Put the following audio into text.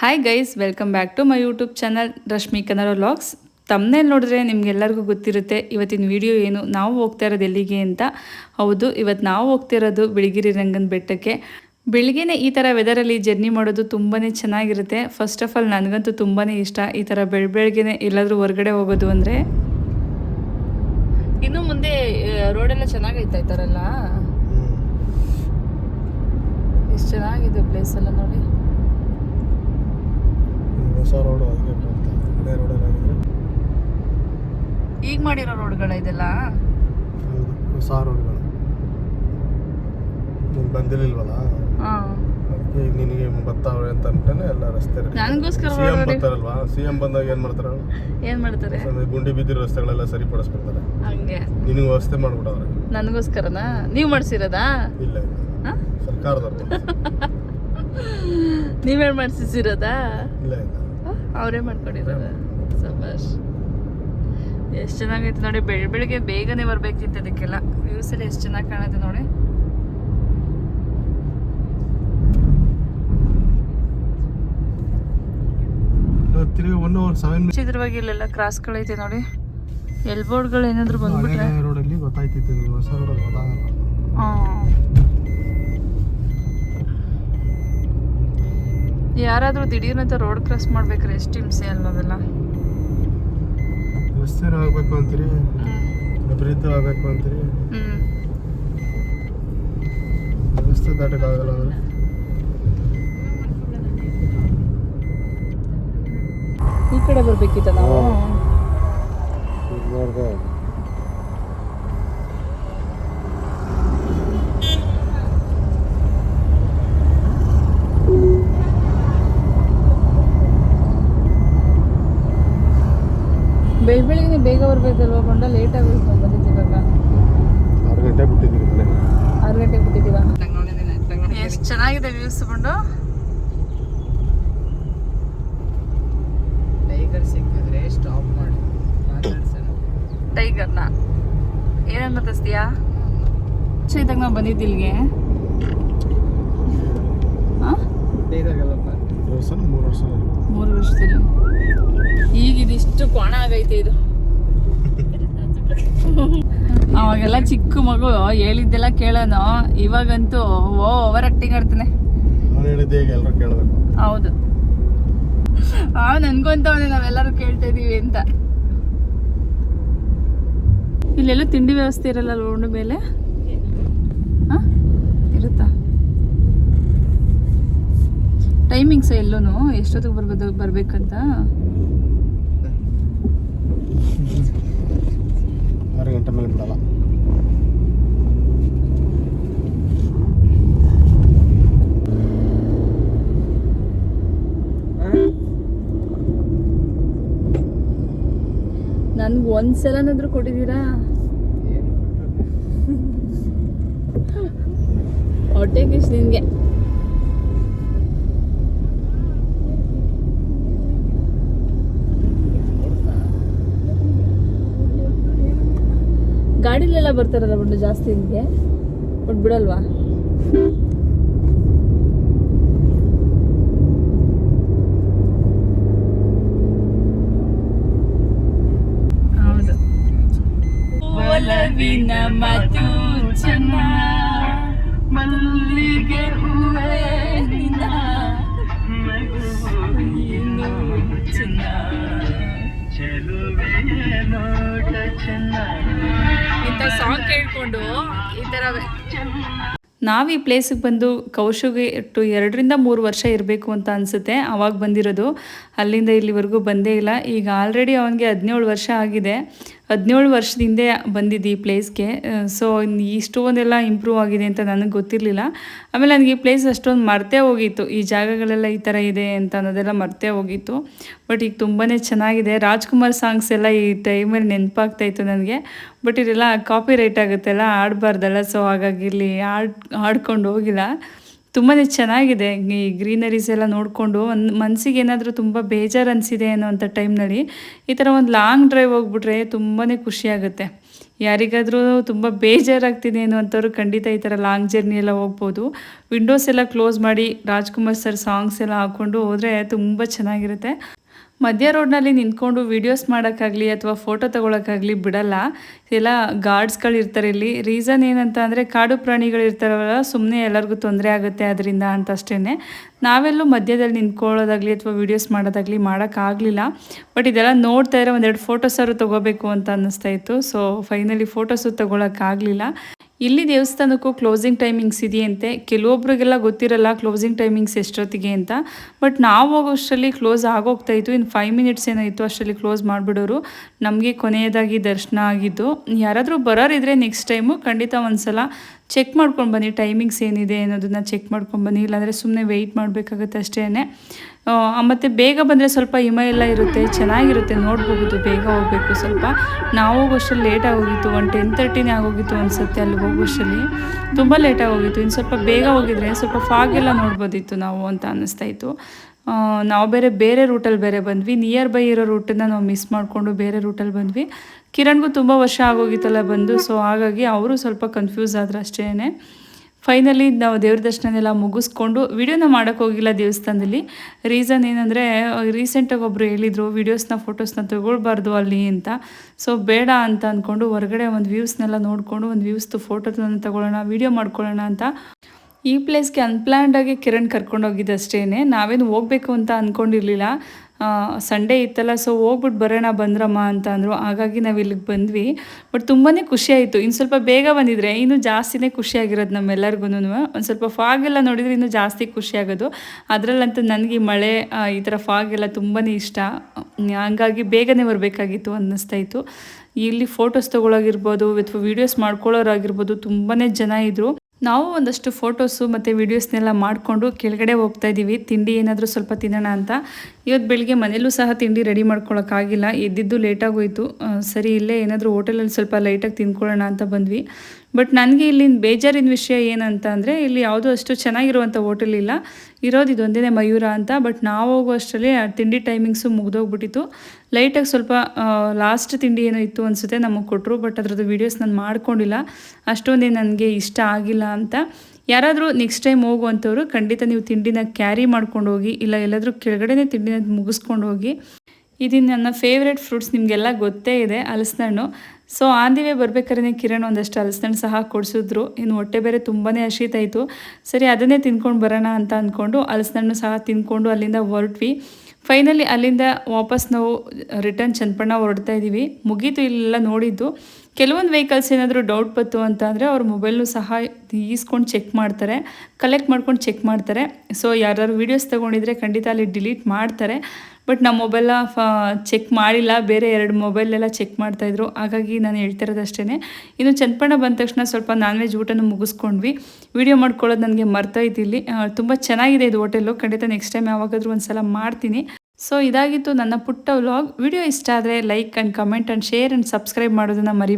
Hi guys welcome back to my YouTube channel Rashmi Kannada vlogs ತಮ್ಮನೇಲಿ ನೋಡಿದ್ರೆ ನಿಮಗೆಲ್ಲರಿಗೂ ಗೊತ್ತಿರುತ್ತೆ ಇವತ್ತಿನ ವಿಡಿಯೋ ಏನು ನಾವು ಹೋಗ್ತಾ ಇರೋದು ಎಲ್ಲಿಗೆ ಅಂತ. ಹೌದು ಇವತ್ತು ನಾವು ಹೋಗ್ತಿರೋದು ಬಿಳಿಗಿರಿ ರಂಗನ ಬೆಟ್ಟಕ್ಕೆ. ಬೆಳಿಗ್ಗೆನೆ ಈ ಥರ ವೆದರಲ್ಲಿ ಜರ್ನಿ ಮಾಡೋದು ತುಂಬಾ ಚೆನ್ನಾಗಿರುತ್ತೆ. ಫಸ್ಟ್ ಆಫ್ ಆಲ್ ನನಗಂತೂ ತುಂಬಾ ಇಷ್ಟ ಈ ಥರ ಬೆಳ ಬೆಳಗ್ಗೆನೆ ಎಲ್ಲಾದರೂ ಹೊರಗಡೆ ಹೋಗೋದು ಅಂದರೆ. ಇನ್ನು ಮುಂದೆ ರೋಡೆಲ್ಲ ಚೆನ್ನಾಗೈತೆ ಈ ಥರ ಎಲ್ಲ? ಎಷ್ಟು ಚೆನ್ನಾಗಿದೆ ಪ್ಲೇಸ್ ಎಲ್ಲ ನೋಡಿ. ಹೊಸ ರೋಡು ಅದಕ್ಕೆ ಕಾಣ್ತಾ ಇದೆ ಹಳೆ ರೋಡಲ್ಲಾಗಿದ್ರೆ ಈಗ ಮಾಡಿರೋ ರೋಡ್ಗಳ ಇದೆಲ್ಲ? ಹೌದು ಹೊಸ ರೋಡ್ಗಳು ನೀನು ಬಂದಿರಲಿಲ್ವಲ್ಲ? ಹಾಂ. ಅದಕ್ಕೆ ಈಗ ನಿನಗೆ ಬರ್ತಾವೆ ಅಂತ ಅಂತಾನೆ ಎಲ್ಲ ರಸ್ತೆ ನನಗೋಸ್ಕರ ಸಿ ಎಂ ಬರ್ತಾರಲ್ವಾ? ಸಿ ಎಂ ಬಂದಾಗ ಏನು ಮಾಡ್ತಾರೆ ಅವ್ರು? ಏನು ಮಾಡ್ತಾರೆ? ಅಂದ್ರೆ ಗುಂಡಿ ಬಿದ್ದಿರೋ ರಸ್ತೆಗಳೆಲ್ಲ ಸರಿಪಡಿಸ್ಬಿಡ್ತಾರೆ. ಹಂಗೆ. ನಿನಗೆ ವ್ಯವಸ್ಥೆ ಮಾಡ್ಬಿಡವ್ರೆ ನನಗೋಸ್ಕರನಾ? ನೀವು ಮಾಡಿಸಿರೋದಾ? ಇಲ್ಲ ಇಲ್ಲ. ಸರ್ಕಾರದವ್ರು ನೀವೇನು ಮಾಡಿಸಿರೋದಾ? ಇಲ್ಲ ಇಲ್ಲ. ಅವರೇ ಮಾಡ್ಕೊಂಡಿದ್ದಾರೆ ಸಬಾಷ್. ಎಷ್ಟು ಚೆನ್ನಾಗೈತೆ ನೋಡಿ ಬೆಳ್ ಬೆಳಿಗ್ಗೆ ಬೇಗನೆ ಬರ್ಬೇಕಿತ್ತು ಅದಕ್ಕೆಲ್ಲ ವ್ಯೂಸ್ ಎಲ್ಲ ಎಷ್ಟು ಚೆನ್ನಾಗಿ ಕಾಣುತ್ತೆ ನೋಡಿ. ಅವರ್ ಇಲ್ಲೆಲ್ಲ ಕ್ರಾಸ್ಗಳೈತೆ ನೋಡಿ. ಎಲ್ಬೋರ್ಡ್ಗಳು ಏನಾದ್ರು ಬಂದ್ಬಿಟ್ರೆ. ರೋಡಲ್ಲಿ ಗೊತ್ತಾಯ್ತಿತ್ತು ಹೊಸ ರೋಡಲ್ಲಿ ಗೊತ್ತಾಗಲ್ಲ. ಆ. ಯಾರಾದ್ರೂ ದಿಢೀರ್ನಂತ ರೋಡ್ ಕ್ರಾಸ್ ಮಾಡ್ಬೇಕಾರೆ ಎಷ್ಟು ಹಿಂಸೆ ಅಲ್ವದೆಲ್ಲ ಹುಷಾರು ಆಗಬೇಕು ಅಂತೀರಿ? ಅಭಿವೃದ್ಧಿ ಆಗಬೇಕು ಅಂತೀರಿ? ರಸ್ತೆ ದಾಟಕ್ಕಾಗಲ್ಲ ಅವರು ಈ ಕಡೆ ಬರ್ಬೇಕಿತ್ತ ನಾವು ಬೆಳ ಬೆಳಿಗ್ಗೆ ಬೇಗ ಬರ್ಬೇಕಲ್ವಾ? ಕೊಂಡ ಲೇಟ್ ಆಗೋಯ್ತು ನಾವು ಬಂದಿದ್ದು ಇವಾಗ. ಆರು ಗಂಟೆ ಬಿಟ್ಟಿದ್ದೀವಿ ಮನೆ. ಆರು ಗಂಟೆಗೆ ಬಿಟ್ಟಿದ್ದೀವ? ಎಷ್ಟು ಚೆನ್ನಾಗಿದೆ ವ್ಯೂಸ್ ಬಂಡು ಟೈಗರ್ ಸಿಕ್ಕಿದ್ರೆ ಸ್ಟಾಪ್ ಮಾಡಿ. ಮಾತಾಡ್ಸೋಣ. ಟೈಗರ್ನ ಏನಂತ ಮಾತಾಡ್ಸ್ತೀಯಾ? ಇದ್ದಾಗ ನಾವು ಬಂದಿದ್ದು ಇಲ್ಲಿಗೆ. ಹಾಂ ಇದಾಗಲ್ಲಪ್ಪ ಎರಡು ವರ್ಷ ಮೂರು ವರ್ಷ ಮೂರು ವರ್ಷದಲ್ಲಿ. ಈಗ ಇದಿಷ್ಟು ಕೋಣ ಆಗೈತೆ ಇದು. ಅವಾಗೆಲ್ಲ ಚಿಕ್ಕ ಮಗು ಹೇಳಿದ್ದೆಲ್ಲ ಕೇಳೋನು. ಇವಾಗಂತೂ ಓ ಓವರ್ ಆಕ್ಟಿಂಗ್ ಆಡ್ತಾನೆ. ಹೌದು. ಆ ನನ್ಗೂ ಅಂತವನೆ ನಾವೆಲ್ಲರೂ ಕೇಳ್ತಾ ಇದೀವಿ ಅಂತ. ಇಲ್ಲೆಲ್ಲ ತಿಂಡಿ ವ್ಯವಸ್ಥೆ ಇರಲ್ಲ ರೋಡ್ ಮೇಲೆ? ಆ? ಇರುತ್ತಾ? ಟೈಮಿಂಗ್ಸ್ ಎಲ್ಲೂ ಎಷ್ಟೊತ್ತಿಗೆ ಬರ್ಬೋದು ಬರ್ಬೇಕಂತ? ಆರು ಗಂಟೆ ಮೇಲೆ ಬಿಡಲ್ಲ. ನನ್ಗೆ ಒಂದ್ಸಲನಾದ್ರೂ ಕೊಟ್ಟಿದ್ದೀರಾ? ಹೊಟ್ಟೆಗೆ ಇಷ್ಟು ನಿನಗೆ. ಗಾಡಿಲೆಲ್ಲ ಬರ್ತಾರಲ್ಲ ಬಂದು ಜಾಸ್ತಿ ನಿಮಗೆ? ಬಟ್ ಬಿಡಲ್ವಾ? ಹೌದು. ಕೇಳ್ಕೊಂಡು ಈ ಥರ ನಾವು ಈ ಪ್ಲೇಸಿಗೆ ಬಂದು ಕೌಶಿಗೆ ಟು ಎರಡರಿಂದ ಮೂರು ವರ್ಷ ಇರಬೇಕು ಅಂತ ಅನಿಸುತ್ತೆ. ಅವಾಗ ಬಂದಿರೋದು. ಅಲ್ಲಿಂದ ಇಲ್ಲಿವರೆಗೂ ಬಂದೇ ಇಲ್ಲ. ಈಗ ಆಲ್ರೆಡಿ ಅವನಿಗೆ ಹದಿನೇಳು ವರ್ಷ ಆಗಿದೆ. ಹದಿನೇಳು ವರ್ಷದಿಂದ ಬಂದಿದ್ದು ಈ ಪ್ಲೇಸ್ಗೆ ಸೊ ಇಷ್ಟೊಂದೆಲ್ಲ ಇಂಪ್ರೂವ್ ಆಗಿದೆ ಅಂತ ನನಗೆ ಗೊತ್ತಿರಲಿಲ್ಲ. ಆಮೇಲೆ ನನಗೆ ಈ ಪ್ಲೇಸ್ ಅಷ್ಟೊಂದು ಮರ್ತೇ ಹೋಗಿತ್ತು. ಈ ಜಾಗಗಳೆಲ್ಲ ಈ ಥರ ಇದೆ ಅಂತ ಅನ್ನೋದೆಲ್ಲ ಮರ್ತೇ ಹೋಗಿತ್ತು. ಬಟ್ ಈಗ ತುಂಬಾ ಚೆನ್ನಾಗಿದೆ. ರಾಜ್ಕುಮಾರ್ ಸಾಂಗ್ಸ್ ಎಲ್ಲ ಈ ಟೈಮಲ್ಲಿ ನೆನಪಾಗ್ತಾ ಇತ್ತು ನನಗೆ. ಬಟ್ ಇದೆಲ್ಲ ಕಾಪಿ ರೈಟ್ ಆಗುತ್ತೆಲ್ಲ, ಆಡಬಾರ್ದಲ್ಲ. ಸೊ ಹಾಗಾಗಿ ಇಲ್ಲಿ ಆಡ್, ಆಡ್ಕೊಂಡು ಹೋಗಿಲ್ಲ. ತುಂಬಾ ಚೆನ್ನಾಗಿದೆ. ಈ ಗ್ರೀನರೀಸ್ ಎಲ್ಲ ನೋಡಿಕೊಂಡು ಒಂದು ಮನಸ್ಸಿಗೆ ಏನಾದರೂ ತುಂಬ ಬೇಜಾರು ಅನಿಸಿದೆ ಅನ್ನೋವಂಥ ಟೈಮ್ನಲ್ಲಿ ಈ ಥರ ಒಂದು ಲಾಂಗ್ ಡ್ರೈವ್ ಹೋಗ್ಬಿಟ್ರೆ ತುಂಬಾ ಖುಷಿಯಾಗುತ್ತೆ. ಯಾರಿಗಾದರೂ ತುಂಬ ಬೇಜಾರಾಗ್ತಿದೆ ಅನ್ನುವಂಥವ್ರು ಖಂಡಿತ ಈ ಥರ ಲಾಂಗ್ ಜರ್ನಿ ಎಲ್ಲ ಹೋಗ್ಬೋದು. ವಿಂಡೋಸ್ ಎಲ್ಲ ಕ್ಲೋಸ್ ಮಾಡಿ ರಾಜ್ಕುಮಾರ್ ಸರ್ ಸಾಂಗ್ಸ್ ಎಲ್ಲ ಹಾಕ್ಕೊಂಡು ಹೋದರೆ ತುಂಬ ಚೆನ್ನಾಗಿರುತ್ತೆ. ಮಧ್ಯ ರೋಡ್ನಲ್ಲಿ ನಿಂತ್ಕೊಂಡು ವೀಡಿಯೋಸ್ ಮಾಡೋಕ್ಕಾಗಲಿ ಅಥವಾ ಫೋಟೋ ತೊಗೊಳಕ್ಕಾಗಲಿ ಬಿಡಲ್ಲ. ಎಲ್ಲ ಗಾರ್ಡ್ಸ್ಗಳು ಇರ್ತಾರೆ ಇಲ್ಲಿ. ರೀಸನ್ ಏನಂತ ಅಂದರೆ ಕಾಡು ಪ್ರಾಣಿಗಳು ಇರ್ತಾರಲ್ಲ ಸುಮ್ಮನೆ ಎಲ್ಲರಿಗೂ ತೊಂದರೆ ಆಗುತ್ತೆ ಅದರಿಂದ ಅಂತ ಅಷ್ಟೇ ನಾವೆಲ್ಲೂ ಮಧ್ಯದಲ್ಲಿ ನಿಂತ್ಕೊಳ್ಳೋದಾಗಲಿ ಅಥವಾ ವೀಡಿಯೋಸ್ ಮಾಡೋದಾಗಲಿ ಮಾಡೋಕ್ಕಾಗಲಿಲ್ಲ. ಬಟ್ ಇದೆಲ್ಲ ನೋಡ್ತಾ ಇರೋ ಒಂದೆರಡು ಫೋಟೋಸಾರು ತೊಗೋಬೇಕು ಅಂತ ಅನ್ನಿಸ್ತಾ ಇತ್ತು. ಸೊ ಫೈನಲಿ ಫೋಟೋಸು ತೊಗೊಳಕ್ಕಾಗಲಿಲ್ಲ. ಇಲ್ಲಿ ದೇವಸ್ಥಾನಕ್ಕೂ ಕ್ಲೋಸಿಂಗ್ ಟೈಮಿಂಗ್ಸ್ ಇದೆಯಂತೆ. ಕೆಲವೊಬ್ರಿಗೆಲ್ಲ ಗೊತ್ತಿರಲ್ಲ ಕ್ಲೋಸಿಂಗ್ ಟೈಮಿಂಗ್ಸ್ ಎಷ್ಟೊತ್ತಿಗೆ ಅಂತ. ಬಟ್ ನಾವು ಹೋಗೋಷ್ಟರಲ್ಲಿ ಕ್ಲೋಸ್ ಆಗೋಗ್ತಾಯಿತ್ತು ಇನ್ನು ಫೈವ್ ಮಿನಿಟ್ಸ್ ಏನಾಯಿತು ಅಷ್ಟರಲ್ಲಿ ಕ್ಲೋಸ್ ಮಾಡಿಬಿಡೋರು. ನಮಗೆ ಕೊನೆಯದಾಗಿ ದರ್ಶನ ಆಗಿದ್ದು. ಯಾರಾದರೂ ಬರೋರಿದ್ರೆ ನೆಕ್ಸ್ಟ್ ಟೈಮು ಖಂಡಿತ ಒಂದ್ಸಲ ಚೆಕ್ ಮಾಡ್ಕೊಂಡು ಬನ್ನಿ ಟೈಮಿಂಗ್ಸ್ ಏನಿದೆ ಅನ್ನೋದನ್ನ ಚೆಕ್ ಮಾಡ್ಕೊಂಡು ಬನ್ನಿ. ಇಲ್ಲಾಂದರೆ ಸುಮ್ಮನೆ ವೆಯ್ಟ್ ಮಾಡಬೇಕಾಗತ್ತೆ ಅಷ್ಟೇ ಮತ್ತು ಬೇಗ ಬಂದರೆ ಸ್ವಲ್ಪ ಹಿಮ ಎಲ್ಲ ಇರುತ್ತೆ ಚೆನ್ನಾಗಿರುತ್ತೆ ನೋಡ್ಬೋದು ಬೇಗ ಹೋಗಬೇಕು ಸ್ವಲ್ಪ. ನಾವು ಹೋಗೋಷ್ಟರಲ್ಲಿ ಲೇಟಾಗಿ ಹೋಗಿತ್ತು ಒನ್ ಟೆನ್ ತರ್ಟಿನೇ ಆಗೋಗಿತ್ತು ಅನಿಸುತ್ತೆ ಅಲ್ಲಿ ಹೋಗೋಷ್ಟರಲ್ಲಿ. ತುಂಬ ಲೇಟಾಗಿ ಹೋಗಿತ್ತು ಇನ್ನು ಸ್ವಲ್ಪ ಬೇಗ ಹೋಗಿದ್ರೆ ಸ್ವಲ್ಪ ಫಾಗ್ ಎಲ್ಲ ನೋಡ್ಬೋದಿತ್ತು ನಾವು ಅಂತ ಅನ್ನಿಸ್ತಾ ಇತ್ತು. ಆ, ನಾವು ಬೇರೆ ಬೇರೆ ರೂಟಲ್ಲಿ ಬೇರೆ ಬಂದ್ವಿ. ನಿಯರ್ ಬೈ ಇರೋ ರೂಟನ್ನು ನಾವು ಮಿಸ್ ಮಾಡಿಕೊಂಡು ಬೇರೆ ರೂಟಲ್ಲಿ ಬಂದ್ವಿ. ಕಿರಣ್ಗೂ ತುಂಬ ವರ್ಷ ಆಗೋಗಿತ್ತಲ್ಲ ಬಂದು ಸೊ ಹಾಗಾಗಿ ಅವರು ಸ್ವಲ್ಪ ಕನ್ಫ್ಯೂಸ್ ಆದರೆ ಅಷ್ಟೇ ಫೈನಲಿ ನಾವು ದೇವ್ರ ದರ್ಶನನೆಲ್ಲ ಮುಗಿಸ್ಕೊಂಡು ವೀಡಿಯೋನ ಮಾಡೋಕ್ಕೆ ಹೋಗಿಲ್ಲ ದೇವಸ್ಥಾನದಲ್ಲಿ. ರೀಸನ್ ಏನಂದರೆ ರೀಸೆಂಟಾಗಿ ಒಬ್ಬರು ಹೇಳಿದರು ವೀಡಿಯೋಸ್ನ ಫೋಟೋಸ್ನ ತಗೊಳ್ಬಾರ್ದು ಅಲ್ಲಿ ಅಂತ. ಸೊ ಬೇಡ ಅಂತ ಅಂದ್ಕೊಂಡು ಹೊರಗಡೆ ಒಂದು ವ್ಯೂಸ್ನೆಲ್ಲ ನೋಡಿಕೊಂಡು ಒಂದು ವ್ಯೂಸ್ದು ಫೋಟೋನ ತಗೊಳ್ಳೋಣ ವೀಡಿಯೋ ಮಾಡ್ಕೊಳ್ಳೋಣ ಅಂತ. ಈ ಪ್ಲೇಸ್ಗೆ ಅನ್ಪ್ಲ್ಯಾಂಡಾಗಿ ಕಿರಣ್ ಕರ್ಕೊಂಡು ಹೋಗಿದ್ದು ಅಷ್ಟೇ ನಾವೇನು ಹೋಗಬೇಕು ಅಂತ ಅಂದ್ಕೊಂಡಿರಲಿಲ್ಲ ಸಂಡೇ ಇತ್ತಲ್ಲ ಸೊ ಹೋಗ್ಬಿಟ್ಟು ಬರೋಣ ಬಂದ್ರಮ್ಮ ಅಂತ ಅಂದರು. ಹಾಗಾಗಿ ನಾವು ಇಲ್ಲಿಗೆ ಬಂದ್ವಿ. ಬಟ್ ತುಂಬಾ ಖುಷಿ ಆಯಿತು. ಇನ್ನು ಸ್ವಲ್ಪ ಬೇಗ ಬಂದಿದ್ರೆ ಇನ್ನೂ ಜಾಸ್ತಿನೇ ಖುಷಿಯಾಗಿರೋದು ನಮ್ಮೆಲ್ಲರಿಗೂ ಒಂದು ಸ್ವಲ್ಪ ಫಾಗ್ ಎಲ್ಲ ನೋಡಿದರೆ ಇನ್ನೂ ಜಾಸ್ತಿ ಖುಷಿಯಾಗೋದು ಅದರಲ್ಲಂತೂ ನನಗೆ ಮಳೆ ಈ ಥರ ಫಾಗ್ ಎಲ್ಲ ತುಂಬಾ ಇಷ್ಟ. ಹಂಗಾಗಿ ಬೇಗನೆ ಬರಬೇಕಾಗಿತ್ತು ಅನ್ನಿಸ್ತಾ ಇತ್ತು. ಇಲ್ಲಿ ಫೋಟೋಸ್ ತೊಗೊಳೋಗಿರ್ಬೋದು ಅಥವಾ ವೀಡಿಯೋಸ್ ಮಾಡ್ಕೊಳ್ಳೋರಾಗಿರ್ಬೋದು ತುಂಬಾ ಜನ ಇದ್ದರು ನಾವು ಒಂದಷ್ಟು ಫೋಟೋಸು ಮತ್ತು ವೀಡಿಯೋಸ್ನೆಲ್ಲ ಮಾಡಿಕೊಂಡು ಕೆಳಗಡೆ ಹೋಗ್ತಾ ಇದ್ದೀವಿ. ತಿಂಡಿ ಏನಾದರೂ ಸ್ವಲ್ಪ ತಿನ್ನೋಣ ಅಂತ. ಇವತ್ತು ಬೆಳಿಗ್ಗೆ ಮನೇಲೂ ಸಹ ತಿಂಡಿ ರೆಡಿ ಮಾಡ್ಕೊಳ್ಳೋಕ್ಕಾಗಿಲ್ಲ ಎದ್ದಿದ್ದು ಲೇಟಾಗೋಯಿತು ಸರಿ ಇಲ್ಲೇ ಏನಾದರೂ ಹೋಟೆಲಲ್ಲಿ ಸ್ವಲ್ಪ ಲೈಟಾಗಿ ತಿಂದ್ಕೊಳ್ಳೋಣ ಅಂತ ಬಂದ್ವಿ. ಬಟ್ ನನಗೆ ಇಲ್ಲಿನ ಬೇಜಾರಿನ ವಿಷಯ ಏನಂತ ಅಂದರೆ, ಇಲ್ಲಿ ಯಾವುದೂ ಅಷ್ಟು ಚೆನ್ನಾಗಿರುವಂಥ ಹೋಟೆಲ್ ಇಲ್ಲ. ಇರೋದು ಇದೊಂದೇ ಮಯೂರ ಅಂತ ಬಟ್ ನಾವು ಹೋಗೋ ಅಷ್ಟರಲ್ಲಿ ಆ ತಿಂಡಿ ಟೈಮಿಂಗ್ಸು ಮುಗಿದೋಗ್ಬಿಟ್ಟಿತ್ತು. ಲೈಟಾಗಿ ಸ್ವಲ್ಪ ಲಾಸ್ಟ್ ತಿಂಡಿ ಏನೋ ಇತ್ತು ಅನಿಸುತ್ತೆ ನಮಗೆ ಕೊಟ್ಟರು ಬಟ್ ಅದರದ್ದು ವೀಡಿಯೋಸ್ ನಾನು ಮಾಡ್ಕೊಂಡಿಲ್ಲ. ಅಷ್ಟೊಂದೇ ನನಗೆ ಇಷ್ಟ ಆಗಿಲ್ಲ ಅಂತ. ಯಾರಾದರೂ ನೆಕ್ಸ್ಟ್ ಟೈಮ್ ಹೋಗುವಂಥವ್ರು ಖಂಡಿತ ನೀವು ತಿಂಡಿನ ಕ್ಯಾರಿ ಮಾಡ್ಕೊಂಡು ಹೋಗಿ, ಇಲ್ಲ ಎಲ್ಲಾದರೂ ಕೆಳಗಡೆನೇ ತಿಂಡಿನ ಮುಗಿಸ್ಕೊಂಡು ಹೋಗಿ ಇದು ನನ್ನ ಫೇವ್ರೆಟ್ ಫ್ರೂಟ್ಸ್ ನಿಮಗೆಲ್ಲ ಗೊತ್ತೇ ಇದೆ, ಹಲಸಿನಣ್ಣು. ಸೊ ಆನ್ ದಿ ವೇ ಬರ್ಬೇಕಾದ್ರೆ ಕಿರಣ್ ಒಂದಷ್ಟು ಹಲಸಿನಣ್ಣು ಸಹ ಕೊಡಿಸಿದ್ರು. ಇನ್ನು ಹೊಟ್ಟೆ ಬೇರೆ ತುಂಬಾ ಹಸಿತಾಯಿತು. ಸರಿ, ಅದನ್ನೇ ತಿನ್ಕೊಂಡು ಬರೋಣ ಅಂತ ಅಂದ್ಕೊಂಡು ಹಲಸಿನಣ್ಣು ಸಹ ತಿನ್ಕೊಂಡು ಅಲ್ಲಿಂದ ಹೊರಟ್ವಿ. ಫೈನಲಿ ಅಲ್ಲಿಂದ ವಾಪಸ್ ನಾವು ರಿಟರ್ನ್ ಚನ್ನಪಣ್ಣ ಹೊರಡ್ತಾ ಇದ್ದೀವಿ ಮುಗೀತು ಇಲ್ಲೆಲ್ಲ ನೋಡಿದ್ದು. ಕೆಲವೊಂದು ವೆಹಿಕಲ್ಸ್ ಏನಾದರೂ ಡೌಟ್ ಬಂತು ಅಂತ ಅಂದರೆ ಅವ್ರ ಮೊಬೈಲ್ನು ಸಹ ಈಸ್ಕೊಂಡು ಚೆಕ್ ಮಾಡ್ತಾರೆ. ಕಲೆಕ್ಟ್ ಮಾಡ್ಕೊಂಡು ಚೆಕ್ ಮಾಡ್ತಾರೆ. ಸೊ ಯಾರ್ಯಾರು ವೀಡಿಯೋಸ್ ತೊಗೊಂಡಿದ್ರೆ ಖಂಡಿತ ಅಲ್ಲಿ ಡಿಲೀಟ್ ಮಾಡ್ತಾರೆ. ಬಟ್ ನಮ್ಮ ಮೊಬೈಲ ಚೆಕ್ ಮಾಡಿಲ್ಲ. ಬೇರೆ ಎರಡು ಮೊಬೈಲೆಲ್ಲ ಚೆಕ್ ಮಾಡ್ತಾಯಿದ್ರು ಹಾಗಾಗಿ ನಾನು ಹೇಳ್ತಿರೋದಷ್ಟೇ ಇನ್ನು ಚನ್ನಪಣ್ಣ ಬಂದ ತಕ್ಷಣ ಸ್ವಲ್ಪ ನಾನ್ ವೆಜ್ ಊಟನ ಮುಗಿಸ್ಕೊಂಡ್ವಿ. ವಿಡಿಯೋ ಮಾಡ್ಕೊಳ್ಳೋದು ನನಗೆ ಮರ್ತಾ ತುಂಬ ಚೆನ್ನಾಗಿದೆ ಇದು ಹೋಟೆಲು ಖಂಡಿತ ನೆಕ್ಸ್ಟ್ ಟೈಮ್ ಯಾವಾಗಾದರೂ ಒಂದು ಸಲ ಮಾಡ್ತೀನಿ. ಸೊ ಇದಾಗಿತ್ತು ನನ್ನ ಪುಟ್ಟ ವ್ಲಾಗ್ ವಿಡಿಯೋ ಇಷ್ಟ ಆದರೆ like and comment and share and subscribe ಮಾಡೋದನ್ನು ಮರಿ